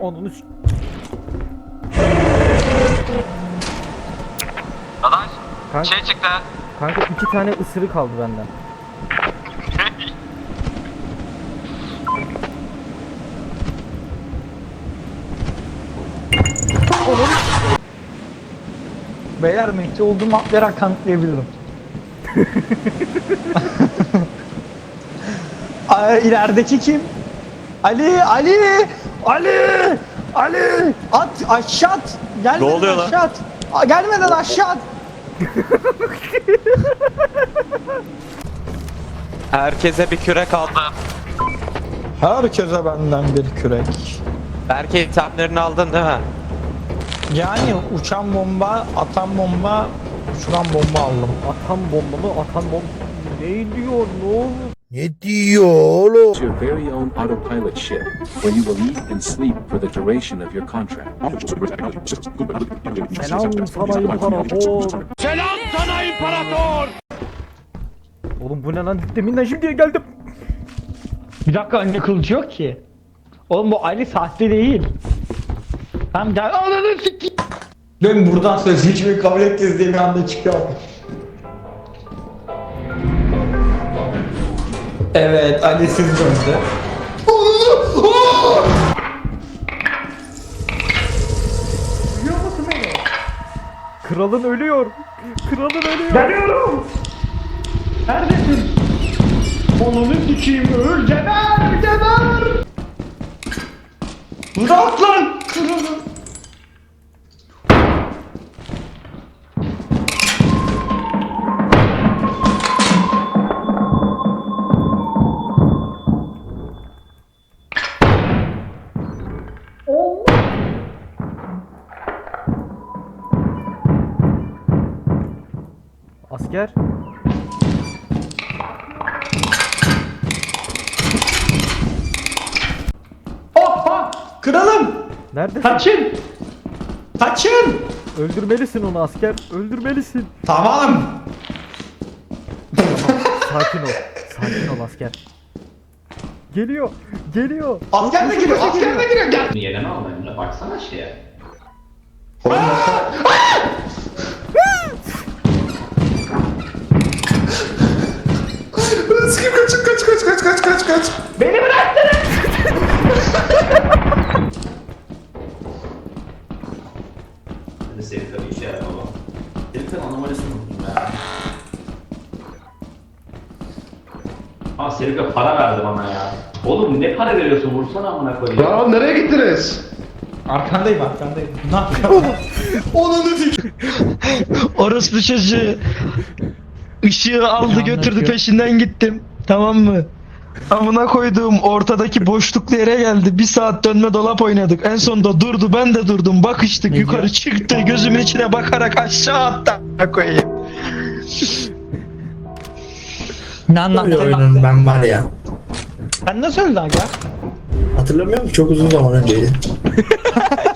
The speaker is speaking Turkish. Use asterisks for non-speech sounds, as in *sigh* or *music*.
Onunu s- Dadaş kanka, şey çıktı. kanka iki tane ısırık kaldı benden. Beyler Mehdi olduğumu atlayarak kanıtlayabilirim. *laughs* Aa, İlerideki kim? Ali, Ali, Ali, Ali. At, aşağı at. Gelmeden Ne oluyor lan? aşağı at. Aa, Gelmeden aşağı at. Herkese bir kürek aldım. Herkese benden bir kürek. Berke itemlerini aldın değil mi? Yani uçan bomba, atan bomba, uçuran bomba aldım. Atan bomba mı? Atan bomba Ne diyor? Ne oldu? Ne diyor oğlum? It's your very own autopilot ship, where you will eat and sleep for the duration of your contract. Selam sana imparator. Selam sana imparator. Oğlum bu ne lan? Deminden şimdiye geldim. Bir dakika anne kılıcı yok ki. Oğlum bu Ali sahte değil. Tamam gel. Ananı sikeyim. Ben buradan sözleşmeyi kabul ettiniz diye bir anda çıkıyor. Evet Ali siz döndü. Kralın ölüyor. Kralın ölüyor. Geliyorum. Neredesin? Onunu sikeyim öl geber geber. Bırak lan. Kırılın. Asker. Hoppa. Kralım. Neredesin? Kaçın. Kaçın. Öldürmelisin onu asker. Öldürmelisin. Tamam. Sakin ol. Sakin ol asker. Geliyor. Geliyor. Asker de giriyor. Asker de giriyor. Gel. Yerine al Emre baksana şeye. Beni bıraktın. Hadi Serika bir işe yarar baba. Serika'nın anomalisini unuttum ya. Aa Serika para verdi bana ya. Oğlum ne para veriyorsun vursana amına koyayım. Ya nereye gittiniz? Arkandayım arkandayım. Ne yapıyorsun? *laughs* Onunu sikeyim. Orospu çocuğu ışığı aldı götürdü peşinden gittim. Tamam mı? Amına koyduğum ortadaki boşluklu yere geldi. Bir saat dönme dolap oynadık. En sonunda durdu ben de durdum. Bakıştık yukarı çıktı. Gözümün içine bakarak aşağı attı. amına koyayım. Ne anlattın? oyunun ben var ya. Sen nasıl öldün aga? Hatırlamıyor musun? Çok uzun zaman önceydi. *laughs*